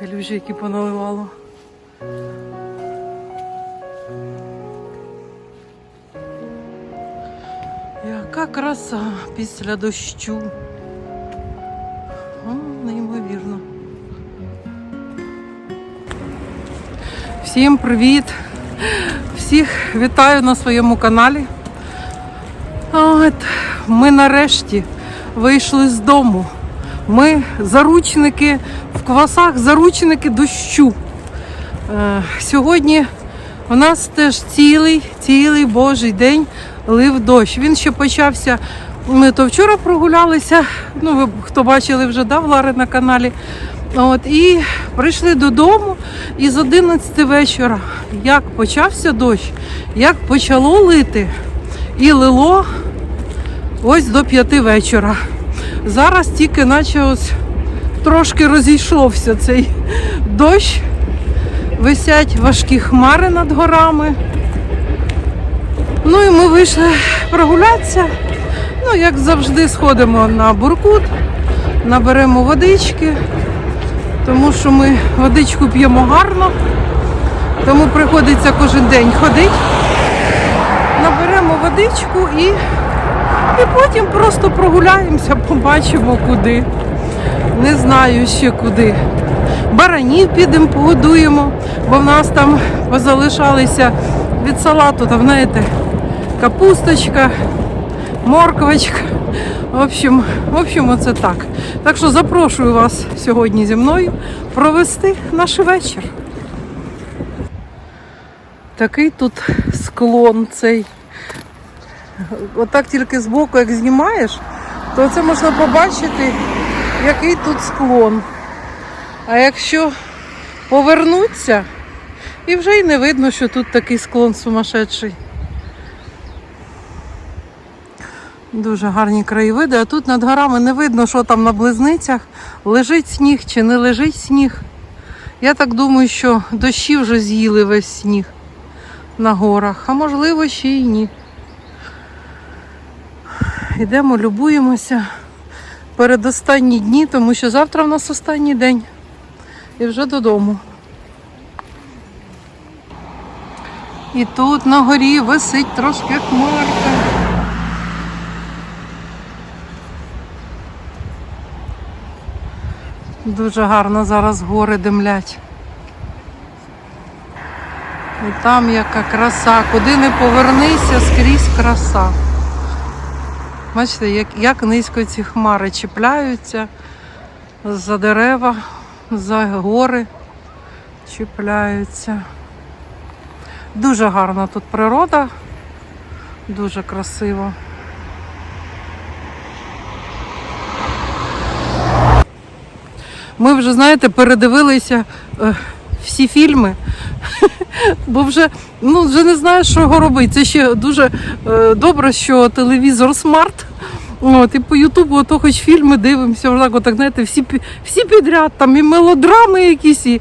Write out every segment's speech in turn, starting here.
калюжі, які поналивало. Яка краса після дощу. О, неймовірно. Всім привіт! Всіх вітаю на своєму каналі. От, ми нарешті вийшли з дому. Ми заручники в квасах, заручники дощу. Е, сьогодні у нас теж цілий, цілий божий день лив дощ. Він ще почався. Ми то вчора прогулялися. Ну, ви хто бачили вже да, в Лари на каналі. От, і прийшли додому, і з 11 вечора, як почався дощ, як почало лити, і лило ось до 5 вечора. Зараз тільки наче ось трошки розійшовся цей дощ. Висять важкі хмари над горами. Ну і ми вийшли прогулятися. Ну, як завжди, сходимо на буркут, наберемо водички, тому що ми водичку п'ємо гарно, тому приходиться кожен день ходити. Наберемо водичку і, і потім просто прогуляємося, побачимо куди. Не знаю ще куди. Баранів підемо, погодуємо, бо в нас там позалишалися від салату, там, знаєте, капусточка, морквочка. В общем, в общем, оце так. Так що запрошую вас сьогодні зі мною провести наш вечір. Такий тут склон цей. Отак тільки збоку, як знімаєш, то це можна побачити, який тут склон. А якщо повернуться, і вже й не видно, що тут такий склон сумасшедший. Дуже гарні краєвиди, а тут над горами не видно, що там на близницях, лежить сніг чи не лежить сніг. Я так думаю, що дощі вже з'їли весь сніг на горах, а можливо ще й ні. Йдемо, любуємося передостанні дні, тому що завтра в нас останній день. І вже додому. І тут на горі висить трошки хмарка. Дуже гарно зараз гори димлять. І там яка краса. Куди не повернися, скрізь краса. Бачите, як, як низько ці хмари чіпляються за дерева, за гори чіпляються. Дуже гарна тут природа, дуже красиво. Ми вже, знаєте, передивилися е, всі фільми, бо вже, ну, вже не знаю, що його робити. Це ще дуже е, добре, що телевізор смарт. От, і по Ютубу ото хоч фільми дивимося, отак, отак, знаєте, всі, всі підряд, там і мелодрами якісь, і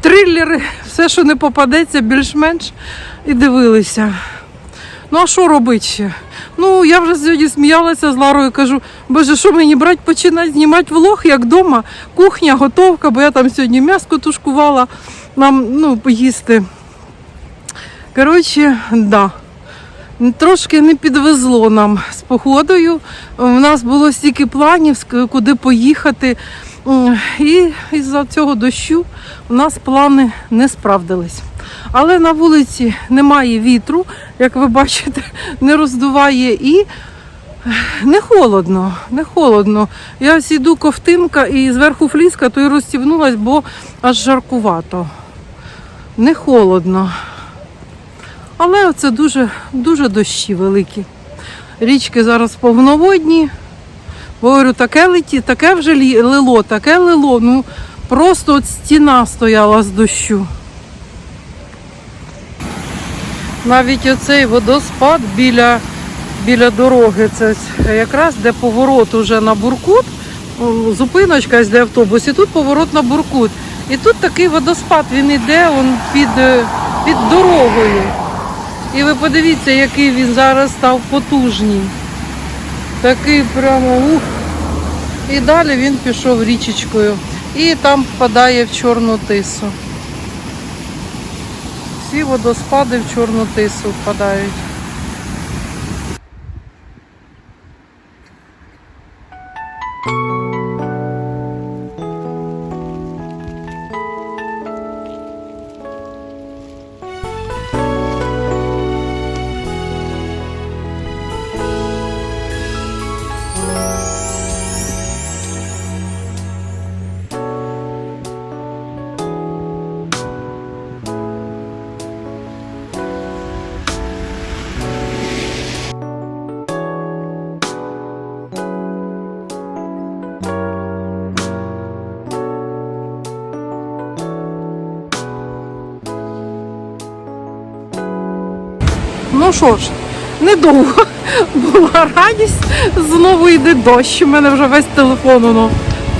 трилери, все, що не попадеться, більш-менш, і дивилися. Ну, а що робити ще? Ну, я вже сьогодні сміялася з Ларою, кажу, боже, що мені брати, починати знімати влог, як вдома, кухня, готовка, бо я там сьогодні м'яско тушкувала нам ну, поїсти. Коротше, да. Трошки не підвезло нам з погодою. У нас було стільки планів, куди поїхати. І із-за цього дощу у нас плани не справдились. Але на вулиці немає вітру, як ви бачите, не роздуває і не холодно, не холодно. Я ось іду ковтинка і зверху фліска, то й розстібнулась, бо аж жаркувато. Не холодно. Але це дуже, дуже дощі великі. Річки зараз повноводні. Говорю, таке леті, таке вже лило, таке лило. Ну просто от стіна стояла з дощу. Навіть оцей водоспад біля, біля дороги, це якраз де поворот уже на Буркут, зупиночка ось де автобус, і тут поворот на Буркут. І тут такий водоспад, він іде он під, е, під дорогою. І ви подивіться, який він зараз став потужний. Такий прямо ух. І далі він пішов річечкою. і там впадає в чорну тису. Всі водоспади в чорну тису впадають. Що ж, недовго була радість. Знову йде дощ. У мене вже весь телефон воно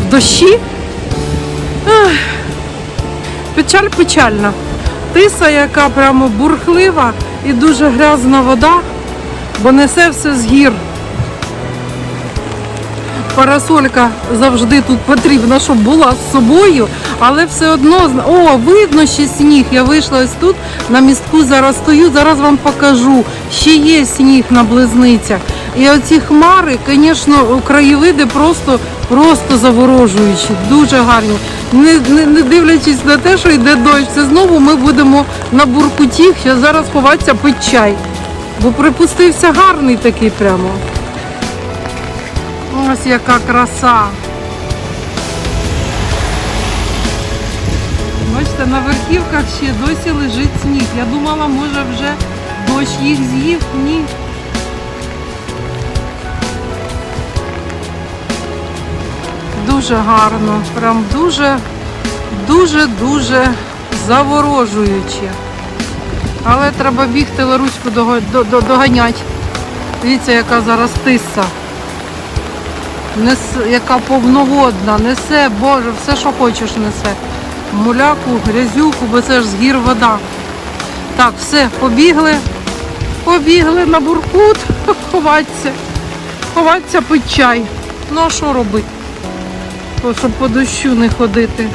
в дощі. Печаль печальна. Тиса, яка прямо бурхлива і дуже грязна вода, бо несе все з гір. Парасолька завжди тут потрібна, щоб була з собою, але все одно о, видно ще сніг. Я вийшла ось тут на містку. Зараз стою. Зараз вам покажу. Ще є сніг на близницях. І оці хмари, звісно, краєвиди просто, просто заворожуючі, дуже гарні. Не, не, не дивлячись на те, що йде дощ, це знову ми будемо на буркуті. Ще зараз ховатися пить чай. Бо припустився гарний такий прямо. Ось яка краса. Бачите, на верхівках ще досі лежить сніг. Я думала, може вже дощ їх з'їв. Ні. Дуже гарно. Прям дуже, дуже, дуже заворожуюче. Але треба бігти Ларуську дого- до- до- доганять. Дивіться, яка зараз тиса. Несе, яка повноводна, несе, Боже, все, що хочеш, несе. Муляку, грязюку, бо це ж з гір вода. Так, все, побігли. Побігли на буркут, ховатися. Ховатися пить чай. Ну а що робити? Щоб по дощу не ходити.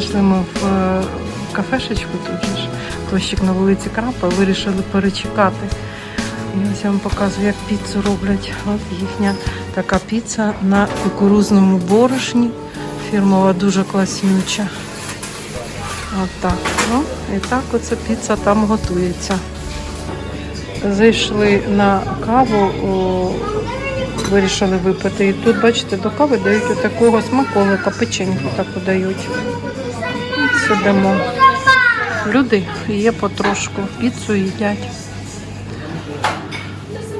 Зайшли ми в е, кафешечку тут же ж. Дощик на вулиці Крапа, вирішили перечекати. І ось я вам показую, як піцу роблять. От їхня така піца на кукурузному борошні. Фірмова дуже класнюча. От так. Ну, і так оця піца там готується. Зайшли на каву, о, вирішили випити. І тут, бачите, до кави дають такого смаколика, печеньку таку дають. Сидимо. Люди є потрошку, піцу їдять.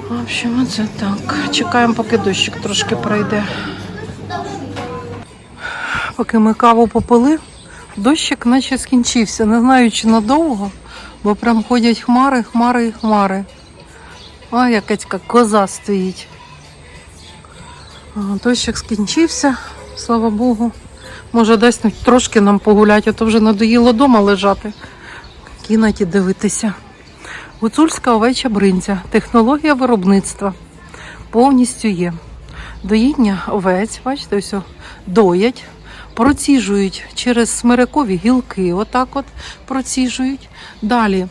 В общем, це так. Чекаємо, поки дощик трошки пройде. Поки ми каву попили, дощик наче скінчився. Не знаю, чи надовго, бо прям ходять хмари, хмари і хмари. А, якась коза стоїть. Дощик скінчився, слава Богу. Може, ну, трошки нам погуляти, а то вже надоїло вдома лежати. Кіноті дивитися. Гуцульська овеча бринзя. Технологія виробництва. Повністю є. Доїння овець, бачите, ось доять, проціжують через смирикові гілки, отак от проціжують. Далі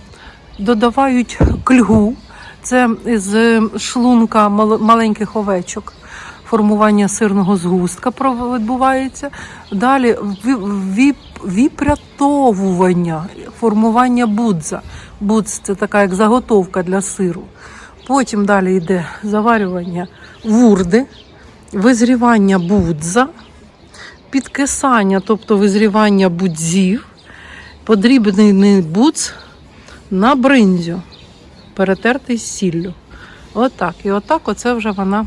додають кльгу, це з шлунка маленьких овечок. Формування сирного згустка відбувається. Далі ві- віпрятовування, формування будза. Будз це така як заготовка для сиру. Потім далі йде заварювання вурди, визрівання будза, підкисання, тобто визрівання будзів, подрібний будз на бринзю, перетертий з сіллю. Отак. І отак оце вже вона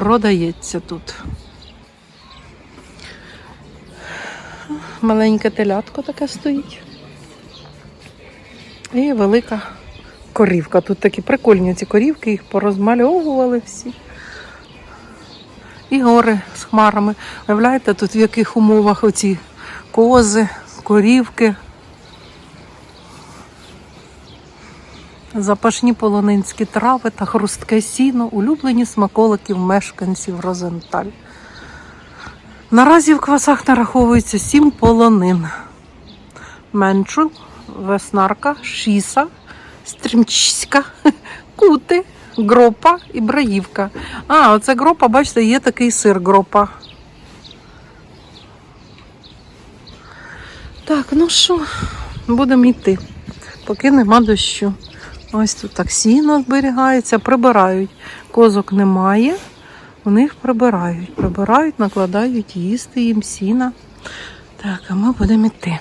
продається тут. Маленьке телятко таке стоїть. І велика корівка. Тут такі прикольні ці корівки, їх порозмальовували всі. І гори з хмарами. Уявляєте, тут в яких умовах оці кози, корівки. Запашні полонинські трави та хрустке сіно, улюблені смаколиків мешканців Розенталь. Наразі в квасах нараховується сім полонин. Менчул, веснарка, шіса, стрімчиська, кути, гропа і браївка. А, оце гропа, бачите, є такий сир гропа. Так, ну що, будемо йти, поки нема дощу. Ось тут так сіно зберігається, прибирають. Козок немає, у них прибирають. Прибирають, накладають їсти їм сіна. Так, а ми будемо йти.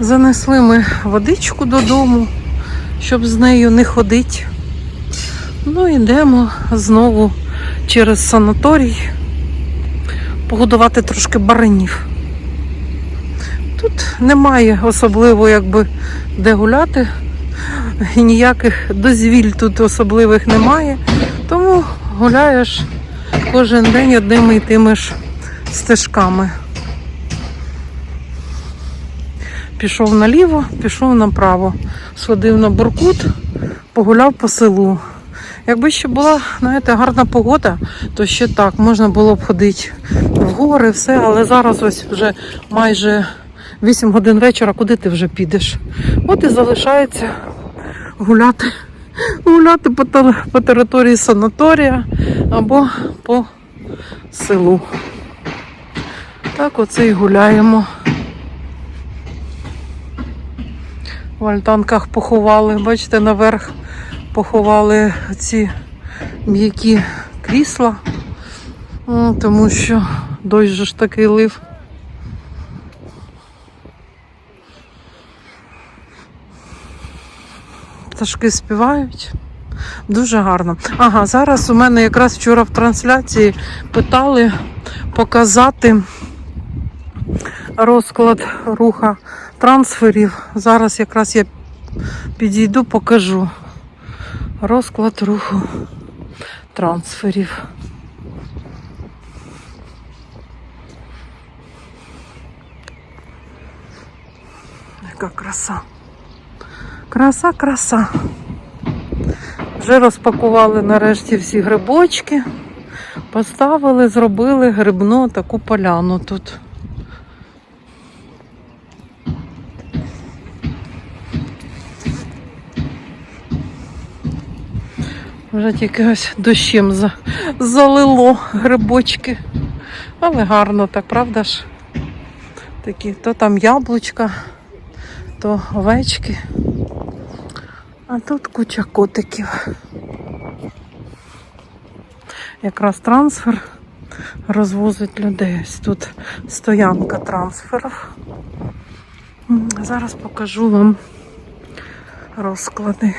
Занесли ми водичку додому, щоб з нею не ходити. Ну, йдемо знову через санаторій погодувати трошки баранів. Тут немає особливо якби де гуляти. І ніяких дозвіль тут особливих немає. Тому гуляєш кожен день одними і тими ж стежками. Пішов наліво, пішов направо. Сходив на Буркут, погуляв по селу. Якби ще була, знаєте, гарна погода, то ще так, можна було б ходити в гори, все, але зараз ось вже майже 8 годин вечора, куди ти вже підеш? От і залишається гуляти. Гуляти по, по території санаторія або по селу. Так оце і гуляємо. В альтанках поховали, бачите, наверх поховали ці м'які крісла, тому що дощ ж такий лив. Пташки співають. Дуже гарно. Ага, зараз у мене якраз вчора в трансляції питали показати розклад руха трансферів. Зараз якраз я підійду, покажу розклад руху трансферів. Яка краса. Краса, краса. Вже розпакували нарешті всі грибочки, поставили, зробили грибну таку поляну тут. Вже тільки ось дощем за- залило грибочки. Але гарно так, правда ж? Такі, то там яблучка, то овечки. А тут куча котиків. Якраз трансфер розвозить людей. Ось тут стоянка трансферів. Зараз покажу вам розклади.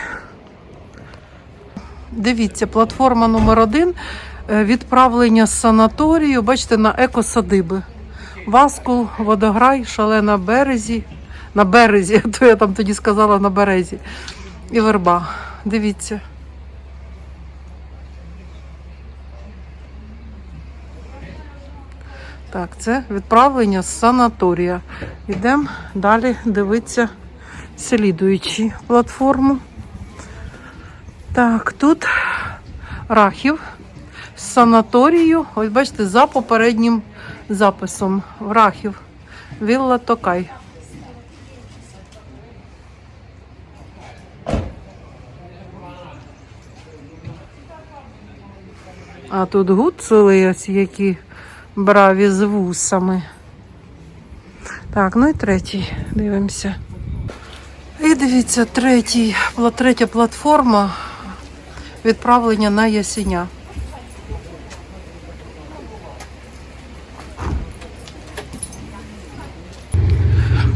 Дивіться, платформа номер один е, відправлення з санаторію, бачите, на екосадиби. Васкул, водограй, шале на березі. На березі, то я там тоді сказала на березі. І верба. Дивіться. Так, це відправлення з санаторія. Йдемо далі дивитися слідуючі платформу. Так, тут рахів з санаторію. Ось бачите, за попереднім записом. Рахів. Вілла Токай. А тут гуцули ось які браві з вусами. Так, ну і третій. Дивимося. І дивіться, третій, третя платформа відправлення на ясеня.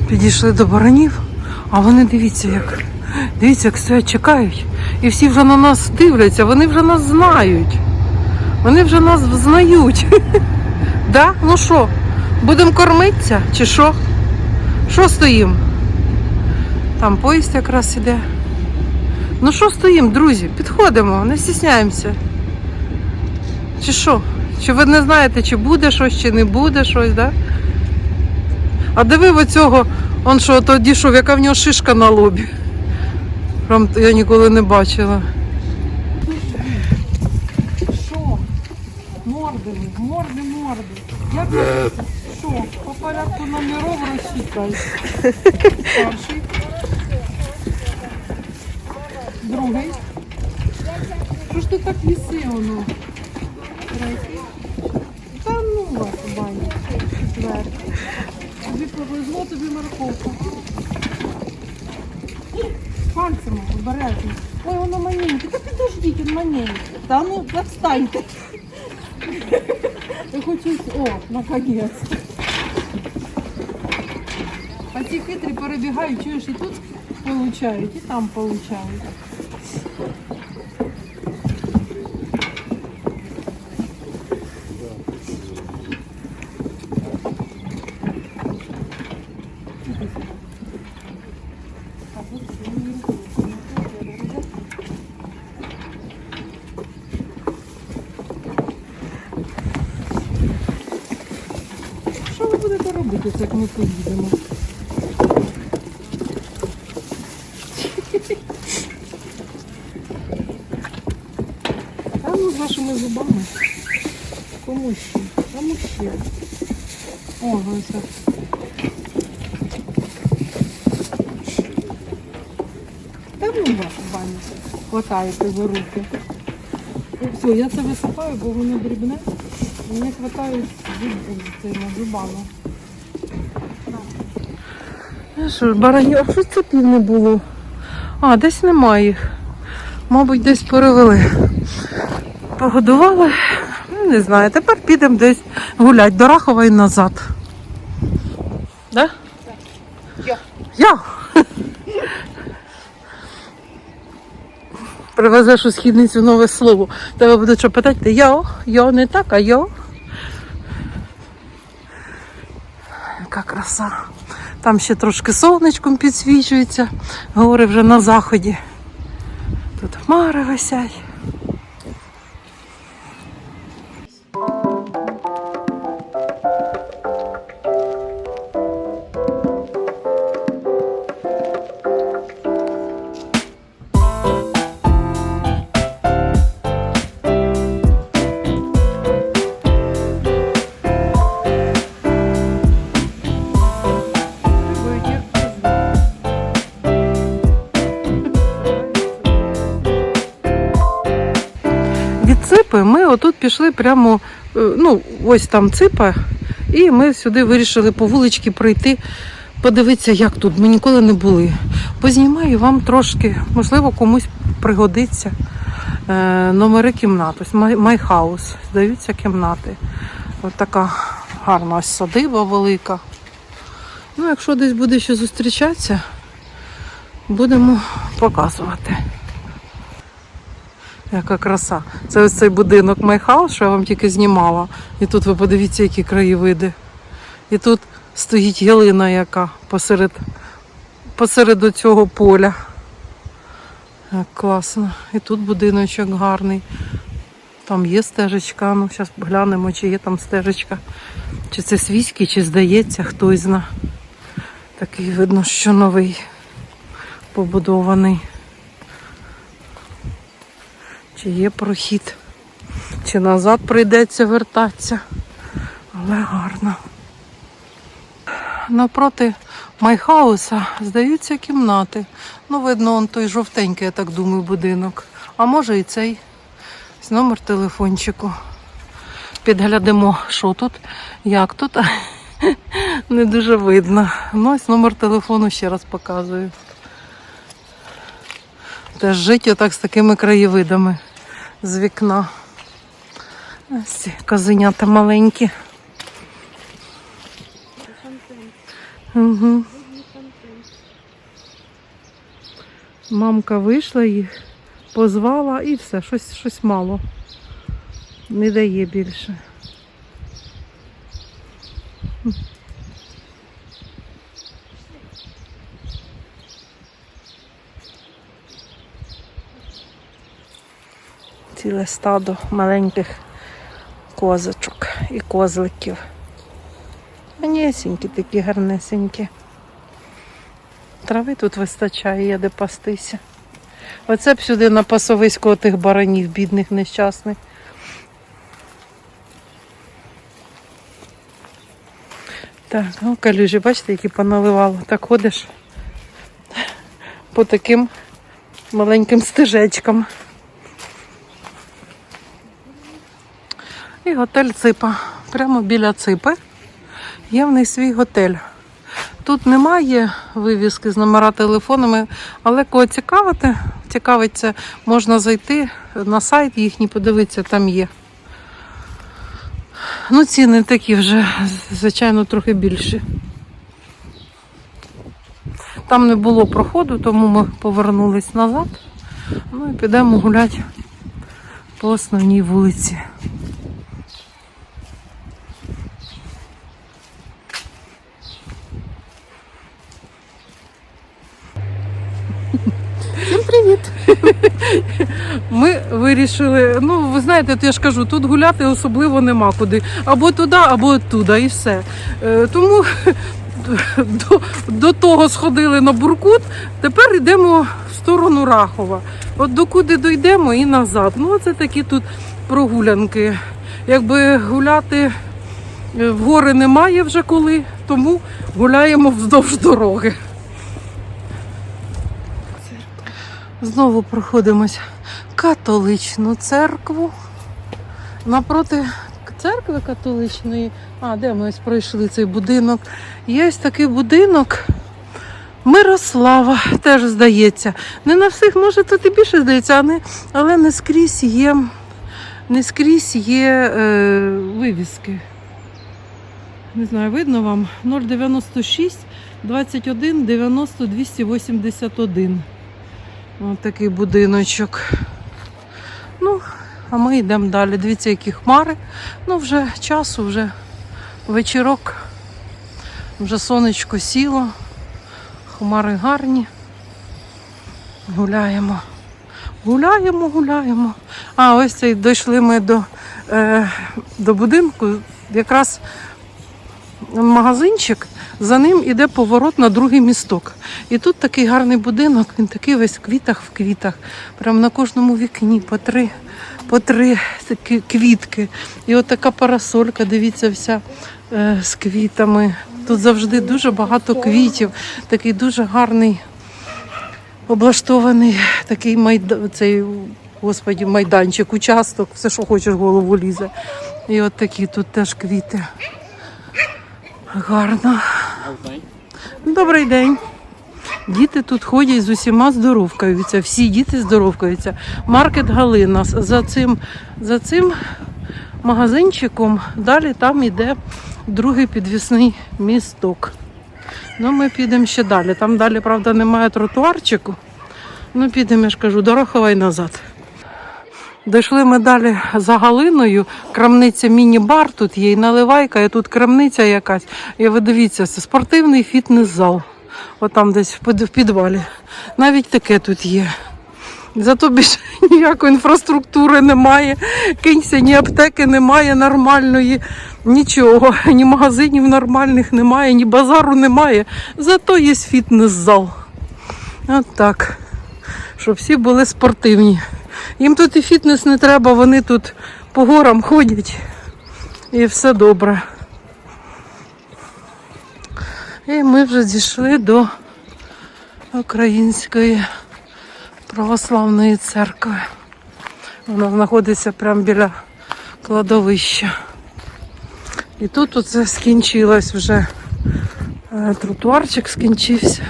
Підійшли до баранів, а вони дивіться, як дивіться, як стоять, чекають. І всі вже на нас дивляться, вони вже нас знають. Вони вже нас знають. Да? Ну що, будемо кормитися чи що? Що стоїмо? Там поїзд якраз іде. Ну що стоїмо, друзі? Підходимо, не стісняємося. Чи що? Чи ви не знаєте, чи буде щось, чи не буде щось, да? А диви в оцього, он що тоді дійшов, яка в нього шишка на лобі. Прям я ніколи не бачила. що? По порядку номеров розчитай. Перший. Другий. Що ж ти так віси воно? Третій. Та ну вас, баня. Четвертий. Тобі повезло, тобі морковка. Пальцем обережно. Ой, воно маленьке. Та підождіть, він маленький. Та ну, відстаньте. Я хочу... О, наконец. А ті хитрі перебігають, чуєш, і тут получають, і там получають. Що ви будете робити, це, як ми поїдемо? Та ну з вашими зубами. Кому ще? Кому ще? О, ось. так. Та ну вас баню. Хватаєте за руки. Все, я це висипаю, бо воно дрібне. Мені хватають цими зубами. Ну Що ж, баранів, а що це тут не було? А, десь немає їх. Мабуть, десь перевели. Погодували. Ну, Не знаю, тепер підемо десь гуляти до Рахова і назад. Да? Я. Я. Привезеш у східницю нове слово. Тебе будуть що питати, йо, йо, не так, а йо. Яка краса. Там ще трошки сонечком підсвічується. Гори вже на заході. Тут хмари висять. Пішли прямо, е, ну, ось там ципа, і ми сюди вирішили по вуличці пройти, подивитися, як тут. Ми ніколи не були. Познімаю вам трошки, можливо, комусь пригодиться. Е, номери кімнат. Ось майхаус. Здаються кімнати. Ось така гарна ось садиба велика. Ну, якщо десь буде ще зустрічатися, будемо показувати. Яка краса. Це ось цей будинок Майхаус, що я вам тільки знімала. І тут ви подивіться, які краєвиди. І тут стоїть ялина, яка посеред, посеред цього поля. Як класно. І тут будиночок гарний. Там є стежечка. Ну, зараз глянемо, чи є там стежечка. Чи це свійський, чи здається, хтось зна. Такий видно, що новий побудований. Чи є прохід, чи назад прийдеться вертатися. Але гарно. Навпроти майхауса здаються кімнати. Ну, видно, он той жовтенький, я так думаю, будинок. А може і цей. Ось номер телефончику. підглядимо, що тут, як тут. Не дуже видно. Ну, ось номер телефону ще раз показую. Теж жить отак з такими краєвидами з вікна. Ось козенята маленькі. Угу. Мамка вийшла їх, позвала і все, щось, щось мало. Не дає більше. Ціле стадо маленьких козочок і козликів. Манісінькі такі гарнесенькі. Трави тут вистачає, є де пастися. Оце б сюди на пасовисько тих баранів, бідних, нещасних. Так, ну калюжі, бачите, які поналивало. Так ходиш по таким маленьким стежечкам. І готель Ципа. Прямо біля Ципи є в них свій готель. Тут немає вивіски з номера телефонами, але кого цікавити, цікавиться, можна зайти на сайт їхній, подивитися, там є. Ну, ціни такі вже, звичайно, трохи більші. Там не було проходу, тому ми повернулись назад. Ну і підемо гуляти по основній вулиці. Привіт. Ми вирішили, ну ви знаєте, я ж кажу, тут гуляти особливо нема куди. Або туди, або туди, і все. Е, Тому до, до того сходили на Буркут, тепер йдемо в сторону Рахова. От докуди дійдемо і назад. Ну, це такі тут прогулянки. Якби гуляти е, в гори немає вже коли, тому гуляємо вздовж дороги. Знову проходимось католичну церкву. Напроти церкви католичної, а де ми ось пройшли цей будинок? Є ось такий будинок Мирослава, теж здається. Не на всіх, може, тут і більше здається, але не скрізь є, не скрізь є е, вивіски. Не знаю, видно вам 096 21 90 281. Ось такий будиночок. Ну, а ми йдемо далі. Дивіться, які хмари. Ну, вже часу, вже вечірок. Вже сонечко сіло. Хмари гарні. Гуляємо. Гуляємо, гуляємо. А, ось цей дійшли ми до, е, до будинку. Якраз магазинчик, за ним іде поворот на другий місток. І тут такий гарний будинок, він такий весь в квітах в квітах. Прямо на кожному вікні по три, по три такі квітки. І от така парасолька, дивіться, вся е, з квітами. Тут завжди дуже багато квітів, такий дуже гарний облаштований такий майда... цей, господі, майданчик, участок, все, що хочеш, голову лізе. І от такі тут теж квіти. Гарно. Добрий день. Діти тут ходять з усіма здоровкаються. Всі діти здоровкаються. Маркет Галина. За цим, за цим магазинчиком далі там іде другий підвісний місток. Ну, ми підемо ще далі. Там далі, правда, немає тротуарчику. Ну, підемо, я ж кажу, до Рахова і назад. Дійшли ми далі за Галиною. Крамниця міні-бар тут є, і наливайка, і тут крамниця якась. І ви дивіться, це спортивний фітнес-зал. Отам десь в підвалі. Навіть таке тут є. Зато більше ніякої інфраструктури немає. Кинься, ні аптеки немає нормальної, нічого, ні магазинів нормальних немає, ні базару немає. Зато є фітнес-зал. От так. Щоб всі були спортивні. Їм тут і фітнес не треба, вони тут по горам ходять. І все добре. І ми вже дійшли до Української православної церкви. Вона знаходиться прямо біля кладовища. І тут оце скінчилось вже. е, Тротуарчик скінчився.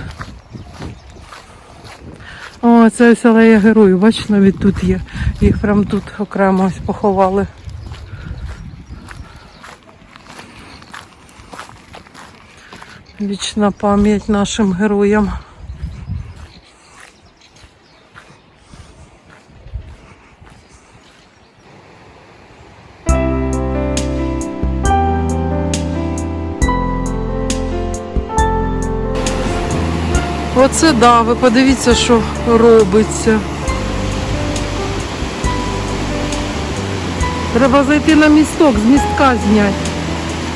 О, це ось алея героїв, бачиш, навіть тут є. Їх прям тут окремо ось поховали. Вічна пам'ять нашим героям. Оце да, ви подивіться, що робиться. Треба зайти на місток, з містка зняти.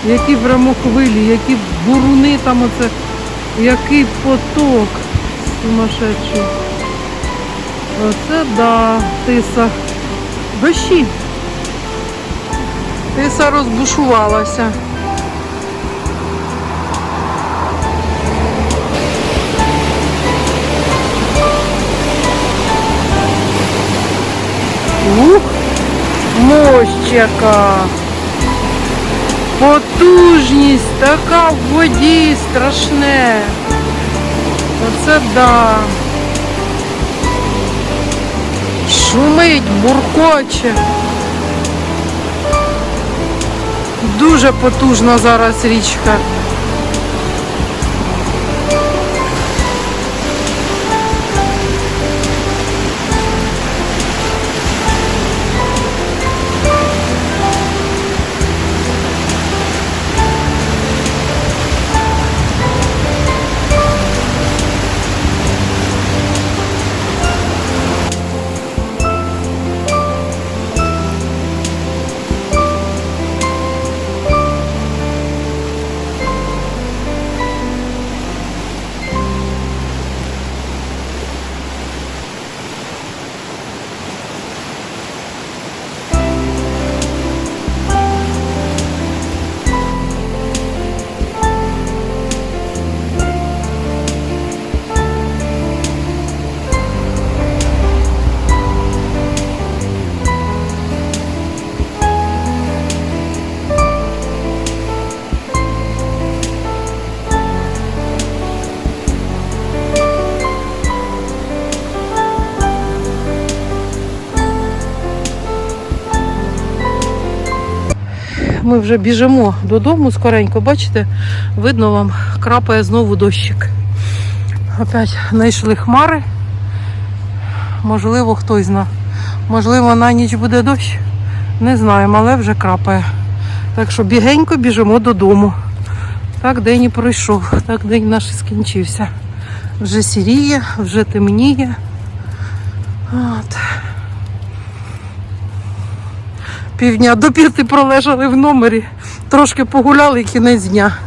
Які прямо хвилі, які буруни там оце, який поток сумасшедший. Оце да, тиса. Дощі. Тиса розбушувалася. Ух, мощь яка. Потужність така в воді страшне. Оце да. Шумить, буркоче. Дуже потужна зараз річка. Ми вже біжимо додому скоренько, бачите, видно вам, крапає знову дощик. Опять знайшли хмари. Можливо, хтось зна. Можливо, на ніч буде дощ. Не знаємо, але вже крапає. Так що бігенько біжимо додому. Так день і пройшов, так день наш і скінчився. Вже сіріє, вже темніє. От. Півдня до ти пролежали в номері, трошки погуляли і кінець дня.